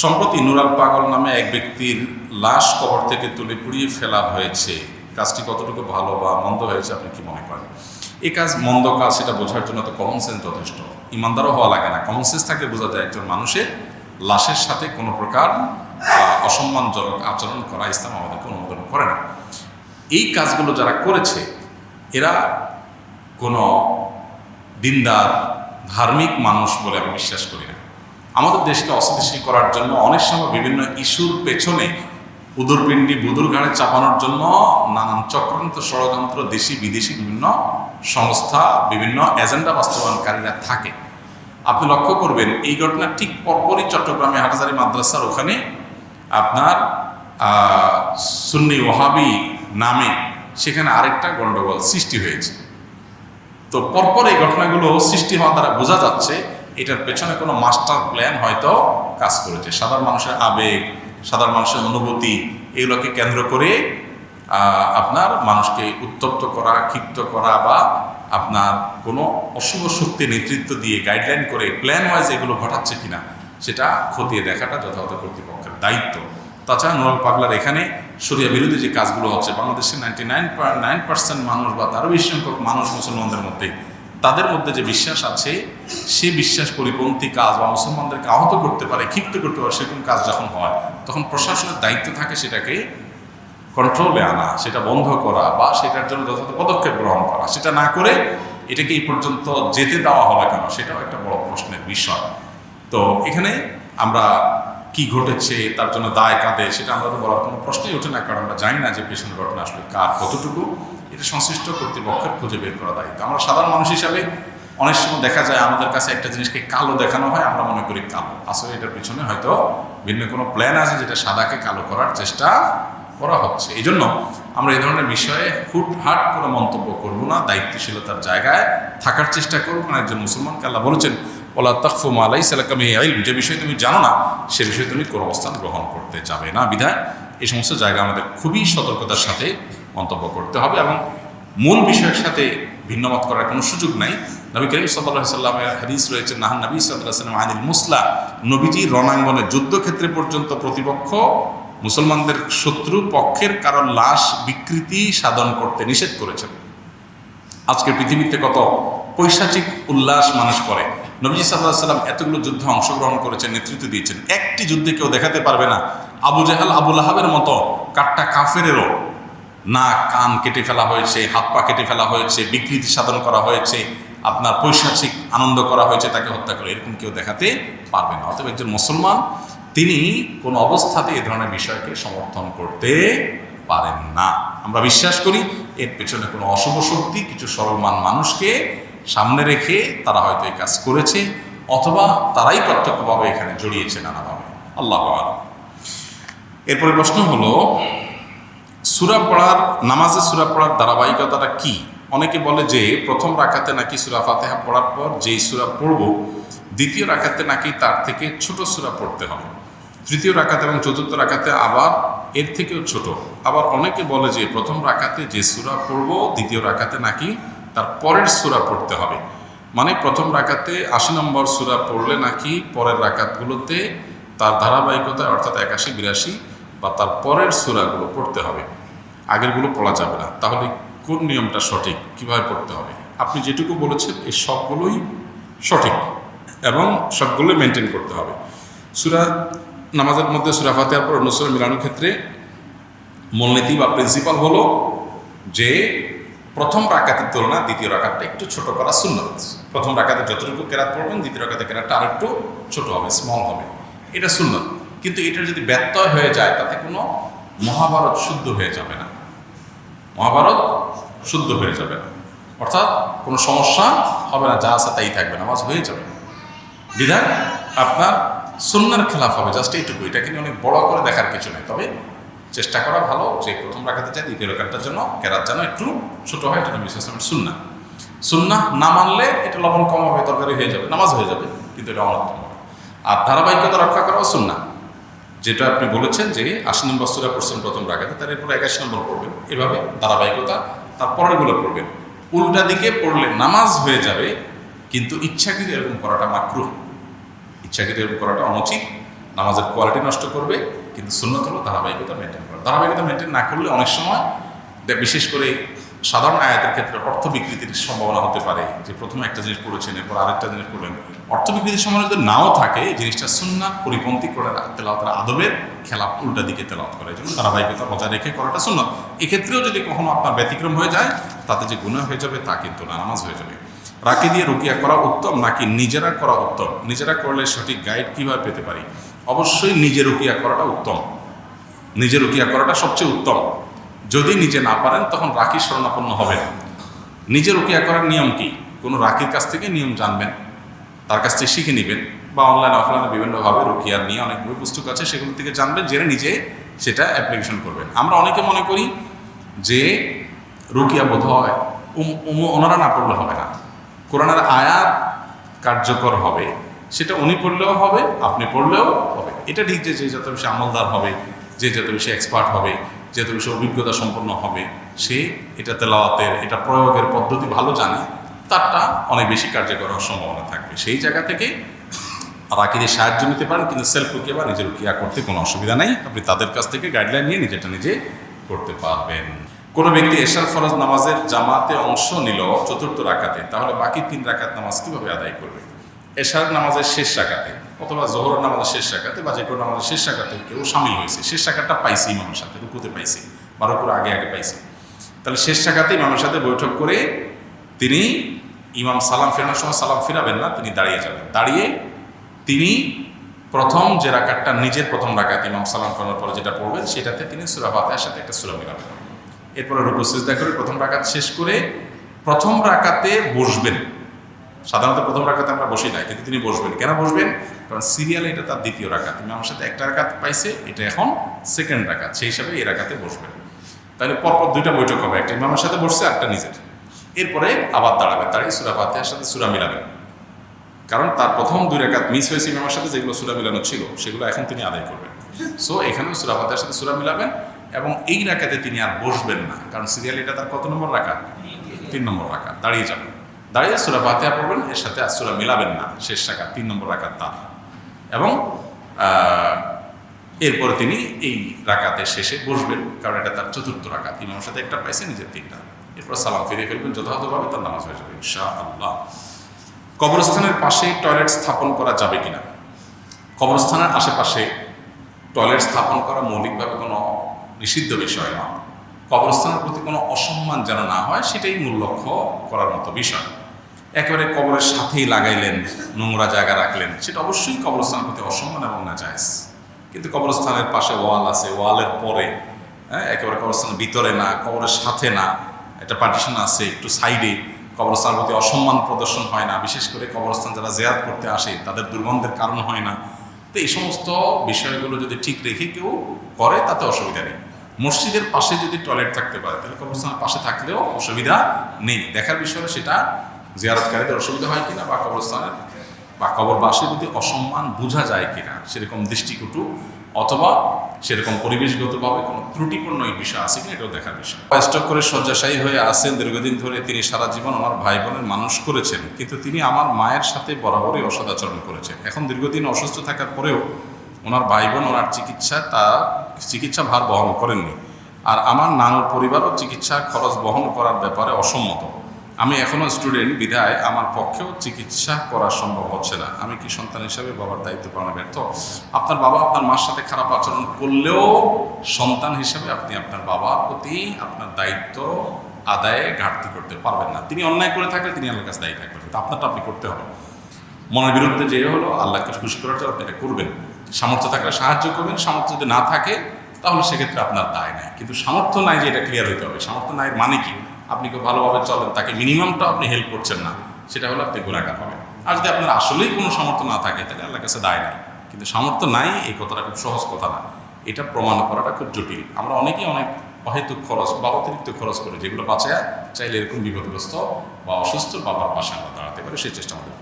সম্প্রতি নুরাল পাগল নামে এক ব্যক্তির লাশ কবর থেকে তুলে পুড়িয়ে ফেলা হয়েছে। কাজটি কতটুকু ভালো বা মন্দ হয়েছে আপনি কি মনে করেন? এই কাজ মন্দ কাজ, সেটা বোঝার জন্য তো কমন সেন্স যথেষ্ট। ইমানদারও হওয়া লাগে না। কমন সেন্স থাকলে বোঝা যায় একজন মানুষের লাশের সাথে কোনো প্রকার অসম্মানজনক আচরণ করা ইসলাম আমাদেরকে অনুমোদন করে না। এই কাজগুলো যারা করেছে, এরা কোনো দিনদার, ধার্মিক মানুষ বলে আমি বিশ্বাস করি না। আমাদের দেশকে অস্থিতিশীল করার জন্য, অনেক সময় বিভিন্ন ইস্যুর পেছনে উদরপিণ্ডি বুদুর ঘাড়ে চাপানোর জন্য নানান চক্রান্ত ষড়যন্ত্র, দেশি, বিদেশি বিভিন্ন সংস্থা, বিভিন্ন এজেন্ডা বাস্তবায়নকারীরা থাকে। আপনি লক্ষ্য করবেন, এই ঘটনা ঠিক পরপরই চট্টগ্রামে হাটাজারি মাদ্রাসার ওখানে আপনার সুন্নি ওহাবি নামে সেখানে আরেকটা গণ্ডগোল সৃষ্টি হয়েছে। তো পরপর এই ঘটনাগুলো সৃষ্টি হওয়া দ্বারা বোঝা যাচ্ছে এটার পেছনে কোনো মাস্টার প্ল্যান হয়তো কাজ করেছে। সাধারণ মানুষের আবেগ, সাধারণ মানুষের অনুভূতি, এগুলোকে কেন্দ্র করে আপনার মানুষকে উত্তপ্ত করা, ক্ষিপ্ত করা বা আপনার কোনো অশুভ শক্তি নেতৃত্ব দিয়ে গাইডলাইন করে প্ল্যান ওয়াইজ এগুলো ঘটাচ্ছে কিনা, সেটা খতিয়ে দেখাটা যথাযথ কর্তৃপক্ষের দায়িত্ব। তাছাড়া নুরাল পাগলার এখানে সরিয়া বিরোধী যে কাজগুলো হচ্ছে, বাংলাদেশের নাইনটি নাইন নাইন পার্সেন্ট মানুষ বা তারও বেশি সংখ্যক মানুষ মুসলমানদের মধ্যে তাদের মধ্যে যে বিশ্বাস আছে, সে বিশ্বাস পরিপন্থী কাজ বা মুসলমানদেরকে আহত করতে পারে, ক্ষিপ্ত করতে পারে, সেরকম কাজ যখন হয়, তখন প্রশাসনের দায়িত্ব থাকে সেটাকে কন্ট্রোলে আনা, সেটা বন্ধ করা বা সেটার জন্য যথাযথ পদক্ষেপ গ্রহণ করা। সেটা না করে এটাকে এই পর্যন্ত যেতে দেওয়া হবে কেন, সেটাও একটা বড় প্রশ্নের বিষয়। তো এখানে আমরা কি ঘটেছে, তার জন্য দায় কাঁদে সেটা আমরা তো বলার কোনো প্রশ্নই ওঠে না, কারণ আমরা জানি না যে পেছনের ঘটনা আসলে কার কতটুকু। এটা সংশ্লিষ্ট কর্তৃপক্ষের খুঁজে বের করা দায়িত্ব আমরা সাধারণ মানুষ হিসাবে অনেক সময় দেখা যায় আমাদের কাছে একটা জিনিসকে কালো দেখানো হয়, আমরা মনে করি কালো। আসলে এটার পিছনে হয়তো ভিন্ন কোনো প্ল্যান আছে যেটা সাদাকে কালো করার চেষ্টা করা হচ্ছে। এই জন্য আমরা এই ধরনের বিষয়ে হুটহাট করে মন্তব্য করব না, দায়িত্বশীলতার জায়গায় থাকার চেষ্টা করব। না একজন মুসলমানকে আল্লাহ বলেছেন যে বিষয়ে তুমি জানো না, সে বিষয়ে তুমি কোনো অবস্থান গ্রহণ করতে যাবে না। বিধায় এই সমস্ত জায়গা আমাদের খুবই সতর্কতার সাথে মন্তব্য করতে হবে এবং মূল বিষয়ের সাথে ভিন্নমত করার কোনো সুযোগ নাই। নবী করিম সাল্লাহ সাল্লামের হাদিস রয়েছে নাহান নবী সাল্লাহ সাল্লাম আনিল মুসলা। নবীজি রণাঙ্গনে যুদ্ধক্ষেত্রে পর্যন্ত প্রতিপক্ষ মুসলমানদের শত্রু পক্ষের কারণ লাশ বিকৃতি সাধন করতে নিষেধ করেছেন। আজকে পৃথিবীতে কত পৈশাচিক উল্লাস মানুষ করে। নবীজি সাল্লাহ সাল্লাম এতগুলো যুদ্ধে অংশগ্রহণ করেছেন, নেতৃত্ব দিয়েছেন। একটি যুদ্ধে কেউ দেখাতে পারবে না। আবু জাহাল আবুল আহাবের মতো কাট্টা কাফেরেরও না কান কেটে ফেলা হয়েছে, হাত পা কেটে ফেলা হয়েছে, বিকৃতি সাধন করা হয়েছে, আপনার পৈশাচিক আনন্দ করা হয়েছে, তাকে হত্যা করে। এরকম কেউ দেখাতে পারবে না। অতএব একজন মুসলমান, তিনি কোনো অবস্থাতে এ ধরনের বিষয়কে সমর্থন করতে পারেন না। আমরা বিশ্বাস করি, এর পেছনে কোনো অশুভ শক্তি, কিছু সরলমান মানুষকে সামনে রেখে তারা হয়তো এই কাজ করেছে, অথবা তারাই প্রত্যক্ষভাবে এখানে জড়িয়েছে নানাভাবে। আল্লাহ এরপরে প্রশ্ন হলো, সুরা পড়ার নামাজে সুরা পড়ার ধারাবাহিকতাটা কি? অনেকে বলে যে, প্রথম রাখাতে নাকি সুরা ফাতেহা পড়ার পর যেই সুরা পড়ব, দ্বিতীয় রাখাতে নাকি তার থেকে ছোট সুরা পড়তে হবে। তৃতীয় রাখাতে এবং চতুর্থ রাখাতে আবার এর থেকেও ছোট। আবার অনেকে বলে যে, প্রথম রাখাতে যে সুরা পড়ব, দ্বিতীয় রাখাতে নাকি তার পরের সুরা পড়তে হবে। মানে প্রথম রাখাতে আশি নম্বর সুরা পড়লে নাকি পরের রাকাতগুলোতে তার ধারাবাহিকতায় অর্থাৎ একাশি, বিরাশি বা তার পরের সুরাগুলো পড়তে হবে। আগেরগুলো পড়া যাবে না। তাহলে কোন নিয়মটা সঠিক? কীভাবে পড়তে হবে? আপনি যেটুকু বলেছেন, এই সবগুলোই সঠিক এবং সবগুলোই মেনটেন করতে হবে। সুরা নামাজের মধ্যে সুরা ফাতেহার পর অন্য সুরা মিলানোর ক্ষেত্রে মূলনীতি বা প্রিন্সিপাল হলো যে প্রথম রাকাতের তুলনা দ্বিতীয় রাকাতটা একটু ছোট করা সুন্নত। প্রথম রাকাতে যতটুকু কেরাত পড়বেন, দ্বিতীয় রাকাতে কেরাতটা আর একটু ছোট হবে স্মল হবে। এটা সুন্নত। কিন্তু এটা যদি ব্যত্যয় হয়ে যায়, তাতে কোনো মহাভারত শুদ্ধ হয়ে যাবে না। মহাভারত শুদ্ধ হয়ে যাবে না। অর্থাৎ কোনো সমস্যা হবে না, যা আছে তাই থাকবে, নামাজ হয়ে যাবে। বিধান, আপনার সুন্নার খেলাফ হবে, জাস্ট এইটুকু। নিয়ে অনেক বড় করে দেখার কিছু নেই। তবে চেষ্টা করা ভালো, যে প্রথম রাখাতে চাই, দ্বিতীয় রাখাটার জন্য কেরাত যেন একটু ছোট হয়, এটা নবী ইসলামের সুন্না সুন্না না মানলে এটা লবণ কম হবে, তরকারি হয়ে যাবে, নামাজ হয়ে যাবে, কিন্তু এটা হবে আর ধারাবাহিকতা রক্ষা করাও সুন্না যেটা আপনি বলেছেন যে আশি নম্বর সুরা পড়ছেন প্রথম রাখাতে, তার এরপর একাশি নম্বর পড়বেন। এভাবে ধারাবাহিকতা তার পরেরগুলো পড়বেন। উল্টা দিকে পড়লে নামাজ হয়ে যাবে, কিন্তু ইচ্ছাকৃত এরকম করাটা মাকরুহ। ইচ্ছাকৃত এরকম করাটা অনুচিত। নামাজের কোয়ালিটি নষ্ট করবে কিন্তু সুন্নত হলো ধারাবাহিকতা মেনটেন করা। ধারাবাহিকতা মেনটেন না করলে অনেক সময় বিশেষ করে সাধারণ আয়াতের ক্ষেত্রে অর্থ বিকৃতির সম্ভাবনা হতে পারে। যে প্রথমে একটা জিনিস পড়েছেন, এরপর আরেকটা জিনিস পড়লেন। অর্থ বিকৃতির সম্ভাবনা যদি নাও থাকে জিনিসটা সুন্না পরিপন্থী করে তেলাওয়াতের আদবের খেলা উল্টা দিকে তেলাওয়াত করে। এই জন্য ধারাবাহিকতা বজায় রেখে করাটা সুন্নত। এক্ষেত্রেও যদি কখনো আপনার ব্যতিক্রম হয়ে যায়, তাতে যে গুণা হয়ে যাবে, তা কিন্তু নামাজ হয়ে যাবে। রাকি দিয়ে রুকিয়া করা উত্তম, নাকি নিজেরা করা উত্তম? নিজেরা করলে সঠিক গাইড কীভাবে পেতে পারি? অবশ্যই নিজে রুকিয়া করাটা উত্তম। নিজে রুকিয়া করাটা সবচেয়ে উত্তম। যদি নিজে না পারেন, তখন রাখি শরণাপন্ন হবেন। নিজে রুকিয়া করার নিয়ম কি? কোনো রাখির কাছ থেকে নিয়ম জানবেন, তার কাছ থেকে শিখে নেবেন, বা অনলাইন অফলাইনে বিভিন্নভাবে রুকিয়ার নিয়ে অনেক বই পুস্তক আছে, সেগুলো থেকে জানবেন, জেনে নিজে সেটা অ্যাপ্লিকেশন করবেন। আমরা অনেকে মনে করি যে রুকিয়া বোধ হয় ওনারা না পড়লে হবে না। কোরআনের আয়াত কার্যকর হবে। সেটা উনি পড়লেও হবে, আপনি পড়লেও হবে। এটা ঠিক যে যে যত বেশি আমলদার হবে, যে যত বেশি এক্সপার্ট হবে, যে যত বেশি অভিজ্ঞতা সম্পন্ন হবে, সে এটা তেলাওয়াতের, এটা প্রয়োগের পদ্ধতি ভালো জানে, তারটা অনেক বেশি কার্যকর হওয়ার সম্ভাবনা থাকবে। সেই জায়গা থেকে রাকিদের সাহায্য নিতে পারেন, কিন্তু সেলফ রুকিয়া বা নিজের রুকিয়া করতে কোনো অসুবিধা নেই। আপনি তাদের কাছ থেকে গাইডলাইন নিয়ে নিজেটা নিজে করতে পারবেন। কোনো ব্যক্তি এশার ফরজ নামাজের জামাতে অংশ নিল চতুর্থ রাকাতে, তাহলে বাকি তিন রাকাত নামাজ কীভাবে আদায় করবে? এশার নামাজের শেষ শাখাতে অথবা জোহর নামাজের শেষ রাকাতে বা যে কোনো নামাজের শেষ শাখাতে কেউ সামিল হয়েছে। শেষ রাকাতটা পাইছে ইমামের সাথে, রুকুতে পাইছে বা রুকুর আগে আগে পাইছে। তাহলে শেষ রাকাতে ইমামের সাথে বৈঠক করে তিনি ইমাম সালাম ফেরানোর সময় সালাম ফিরাবেন না, তিনি দাঁড়িয়ে যাবেন। দাঁড়িয়ে তিনি প্রথম যে রাকাতটা, নিজের প্রথম রাকাত ইমাম সালাম ফেরানোর পরে যেটা পড়বেন, সেটাতে তিনি সুরা ফাতেহার সাথে একটা সুরা মিলাবেন। এরপরে রুকু সিজদা করে প্রথম রাকাত শেষ করে প্রথম রাকাতে বসবেন। সাধারণত প্রথম রাকাতে আমরা বসি না কিন্তু তিনি বসবেন। কেন বসবেন? কারণ সিরিয়ালে এটা তার দ্বিতীয় রাখাত। তুমি আমার সাথে একটা রাকাত পাইছে, এটা এখন সেকেন্ড রাকাত সেই হিসাবে এই রাকাতে বসবেন। তাহলে পরপর দুইটা বৈঠক হবে, একটা ইমামের সাথে বসছে একটা নিজের। এরপরে আবার দাঁড়াবে দাঁড়িয়ে সুরা ফাতেহার সাথে সুরা মিলাবেন কারণ তার প্রথম দুই রেখাত মিস হয়েছে ইমামের সাথে, যেগুলো সুরা মিলানো ছিল, সেগুলো এখন তিনি আদায় করবেন। সো এখানেও সুরা ফাতেহার সাথে সুরা মিলাবেন এবং এই রাকাতে তিনি আর বসবেন না। কারণ সিরিয়াল এটা তার কত নম্বর রাখা তিন নম্বর রাকাত দাঁড়িয়ে যাবেন দাঁড়িয়ে সুরা ফাতেহা পড়বেন, এর সাথে আর মিলাবেন না, শেষ রাকাত, তিন নম্বর রাকাত তার এবং এরপরে তিনি এই রাকাতের শেষে বসবেন, কারণ এটা তার চতুর্থ রাকাত। ইমামের সাথে একটা পাইছে, নিজের তিনটা। এরপর সালাম ফিরিয়ে ফেলবেন, যথাযথভাবে তার নামাজ হয়ে যাবে ইনশা আল্লাহ কবরস্থানের পাশে টয়লেট স্থাপন করা যাবে কিনা? কবরস্থানের আশেপাশে টয়লেট স্থাপন করা মৌলিকভাবে কোনো নিষিদ্ধ বিষয় নয় কবরস্থানের প্রতি কোনো অসম্মান যেন না হয়, সেটাই মূল লক্ষ্য করার মতো বিষয়। একেবারে কবরের সাথেই লাগাইলেন, নোংরা জায়গা রাখলেন, সেটা অবশ্যই কবরস্থানের প্রতি অসম্মান এবং না যায় কিন্তু কবরস্থানের পাশে ওয়াল আছে, ওয়ালের পরে হ্যাঁ একেবারে কবরস্থানের ভিতরে না, কবরের সাথে না, একটা পার্টিশন আছে একটু সাইডে কবরস্থানের প্রতি অসম্মান প্রদর্শন হয় না, বিশেষ করে কবরস্থান যারা জেয়ার করতে আসে, তাদের দুর্গন্ধের কারণ হয় না। তো এই সমস্ত বিষয়গুলো যদি ঠিক রেখে কেউ করে, তাতে অসুবিধা নেই। মসজিদের পাশে যদি টয়লেট থাকতে পারে, তাহলে কবরস্থানের পাশে থাকলেও অসুবিধা নেই। দেখার বিষয় সেটা জিয়ারতকারীদের অসুবিধা হয় কিনা বা কবরস্থানের বা কবরবাসী যদি অসম্মান বোঝা যায় কিনা, সেরকম দৃষ্টিকটু অথবা সেরকম পরিবেশগতভাবে কোনো ত্রুটিপূর্ণ এই বিষয় আছে কিনা, এটাও দেখার বিষয়। স্টক করে শয্যাশায়ী হয়ে আসেন দীর্ঘদিন ধরে তিনি সারা জীবন আমার ভাই বোনের মানুষ করেছেন, কিন্তু তিনি আমার মায়ের সাথে বরাবরই অসদাচরণ করেছেন। এখন দীর্ঘদিন অসুস্থ থাকার পরেও ওনার ভাই বোন ওনার চিকিৎসা তা চিকিৎসা ভার বহন করেননি। আর আমার নানুর পরিবারও চিকিৎসা খরচ বহন করার ব্যাপারে অসম্মত। আমি এখনও স্টুডেন্ট, বিধায় আমার পক্ষেও চিকিৎসা করা সম্ভব হচ্ছে না। আমি কি সন্তান হিসাবে বাবার দায়িত্ব পালনে ব্যর্থ? আপনার বাবা আপনার মার সাথে খারাপ আচরণ করলেও সন্তান হিসাবে আপনি আপনার বাবার প্রতি আপনার দায়িত্ব আদায়ে ঘাটতি করতে পারবেন না। তিনি অন্যায় করে থাকলে তিনি আল্লাহর কাছে দায়ী থাকবেন। আপনারটা আপনি করতে হবে। মনের বিরুদ্ধে যে হলো আল্লাহকে খুশি করার জন্য আপনি এটা করবেন। সামর্থ্য থাকলে সাহায্য করবেন, সামর্থ্য যদি না থাকে, তাহলে সেক্ষেত্রে আপনার দায় নাই কিন্তু সামর্থ্য নাই যে এটা ক্লিয়ার হইতে হবে। সামর্থ্য নাই মানে কি? আপনি কেউ ভালোভাবে চলেন, তাকে মিনিমামটা আপনি হেল্প করছেন না, সেটা হলো আপনি গুণাগার হবেন। আর যদি আপনার আসলেই কোনো সামর্থ্য না থাকে, তাহলে আল্লাহর কাছে দায় নাই। কিন্তু সামর্থ্য নাই, এই কথাটা খুব সহজ কথা না। এটা প্রমাণ করাটা খুব জটিল। আমরা অনেকেই অনেক অহেতুক খরচ বা অতিরিক্ত খরচ করি যেগুলো বাঁচায়, চাইলে এরকম বিপদগ্রস্ত বা অসুস্থ বাবার পাশে আমরা দাঁড়াতে পারি, সেই চেষ্টা আমাদের